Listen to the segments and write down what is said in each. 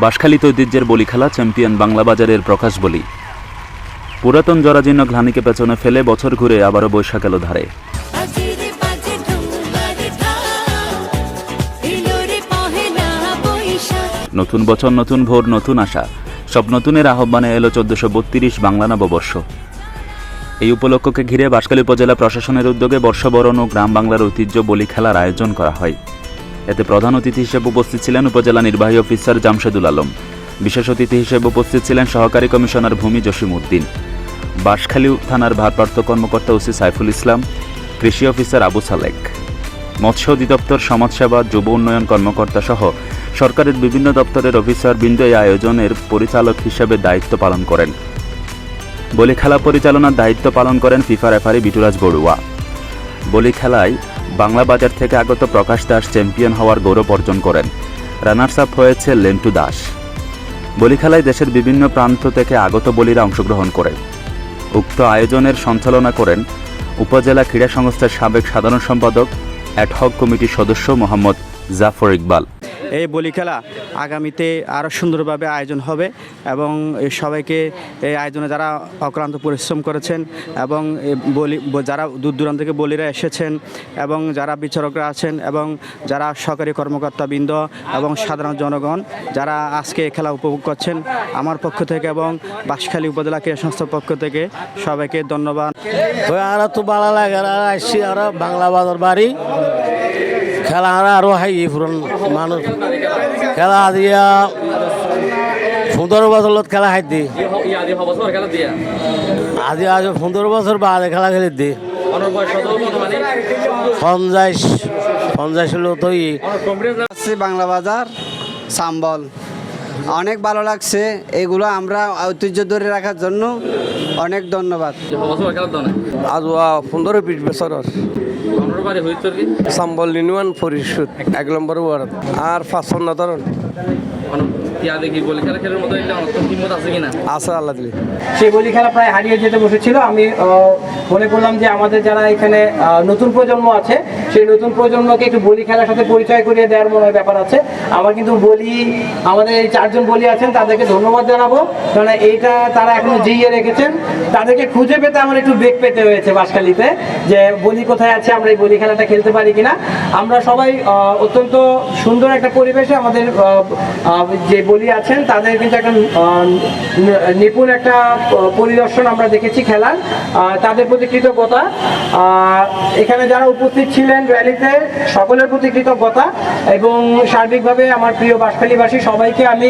বাঁশখালীতে ঐতিহ্যের বলি খেলা চ্যাম্পিয়ন বাংলা বাজারের প্রকাশ বলি। পুরাতন জরাজীর্ণ ঘ্লানিকে পেছনে ফেলে বছর ঘুরে আবারও বৈশাখ এলো ধারে। নতুন বছর নতুন ভোর নতুন আশা সব নতুনের আহ্বানে এলো চোদ্দশো বত্রিশ বাংলা নববর্ষ। এই উপলক্ষকে ঘিরে বাঁশখালী উপজেলা প্রশাসনের উদ্যোগে বর্ষবরণ ও গ্রাম বাংলার ঐতিহ্য বলি খেলার আয়োজন করা হয়। এতে প্রধান অতিথি হিসেবে উপস্থিত ছিলেন উপজেলা নির্বাহী অফিসার জামশেদুল আলম। বিশেষ অতিথি হিসেবে উপস্থিত ছিলেন সহকারী কমিশনার ভূমি জসিম উদ্দিন বাঁশখালী থানার ভারপ্রাপ্ত কর্মকর্তা ওসি সাইফুল ইসলাম, কৃষি অফিসার আবু সালেক। মৎস্য অধিদপ্তর, সমাজসেবা, যুব উন্নয়ন কর্মকর্তা সহ সরকারের বিভিন্ন দপ্তরের অফিসার বৃন্দ এই আয়োজনের পরিচালক হিসেবে দায়িত্ব পালন করেন। বলি খেলা পরিচালনার দায়িত্ব পালন করেন ফিফা রেফারি বিটুরাজ বড়ুয়া। বলি খেলায় বাংলা বাজার থেকে আগত প্রকাশ দাস চ্যাম্পিয়ন হওয়ার গৌরব অর্জন করেন। রানার্স আপ হয়েছে লেন্টু দাস। বলি খেলায় দেশের বিভিন্ন প্রান্ত থেকে আগত বলিরা অংশগ্রহণ করে উক্ত আয়োজনের সঞ্চালনা করেন উপজেলা ক্রীড়া সংস্থার সাবেক সাধারণ সম্পাদক অ্যাডহক কমিটির সদস্য মোহাম্মদ জাফর ইকবাল। এই বলি খেলা আগামীতে আরও সুন্দরভাবে আয়োজন হবে এবং সবাইকে এই আয়োজনে যারা অক্লান্ত পরিশ্রম করেছেন এবং বলি যারা দূর দূরান্ত থেকে বলিরা এসেছেন এবং যারা বিচারকরা আছেন এবং যারা সরকারি কর্মকর্তাবৃন্দ এবং সাধারণ জনগণ যারা আজকে খেলা উপভোগ করছেন, আমার পক্ষ থেকে এবং বাঁশখালী উপজেলা ক্রীড়া সংস্থার পক্ষ থেকে সবাইকে ধন্যবাদ। আর তো বাংলা বাজার বাড়ি। খেলা আর আরও হাই পুরন মানুষ। খেলা দিয়া পনেরো বছর লোক খেলা হাই দি। আজি আজ পনেরো বছর বাদে খেলা খেলে দি। পঞ্চাশ পঞ্চাশ লোক তো আসছি বাংলা বাজার সাম্বল। অনেক ভালো লাগছে এগুলো আমরা ঐতিহ্য ধরে রাখার জন্য অনেক ধন্যবাদ। আজ পনেরো বিশ বছর সাম্বল ইউনিয়ন পরিষদ এক নম্বর ওয়ার্ড আর ধরন আছে আল্লাহ দিলে। সেই বলি খেলা প্রায় হারিয়ে যেতে বসেছিল। আমি মনে করলাম যে আমাদের যারা এখানে নতুন প্রজন্ম আছে সেই নতুন প্রজন্মকে একটু বলি খেলার সাথে পরিচয় করিয়ে দেওয়ার মনে হয় ব্যাপার আছে। আমার কিন্তু বলি আমাদের এই চারজন বলি আছেন তাদেরকে ধন্যবাদ জানাব। কারণ এইটা তারা এখনও জিইয়ে রেখেছেন। তাদেরকে খুঁজে পেতে আমার একটু বেগ পেতে হয়েছে বাসখালীতে যে বলি কোথায় আছে আমরা এই বলি, খেলাটা খেলতে পারি কিনা? আমরা সবাই অত্যন্ত সুন্দর একটা পরিবেশে আমাদের যে বলি আছেন, তাদের কিন্তু একটা নিপুণ একটা পরিদর্শন আমরা দেখেছি খেলার। তাদের প্রতি কৃতজ্ঞতা। এখানে যারা উপস্থিত ছিলেন র্যালিতে, সকলের প্রতি কৃতজ্ঞতা। এবং সার্বিকভাবে আমার প্রিয় বাসখালীবাসী সবাইকে আমি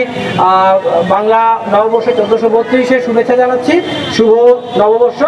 বাংলা নববর্ষ চোদ্দশো বত্রিশে শুভেচ্ছা জানাচ্ছি। শুভ নববর্ষ।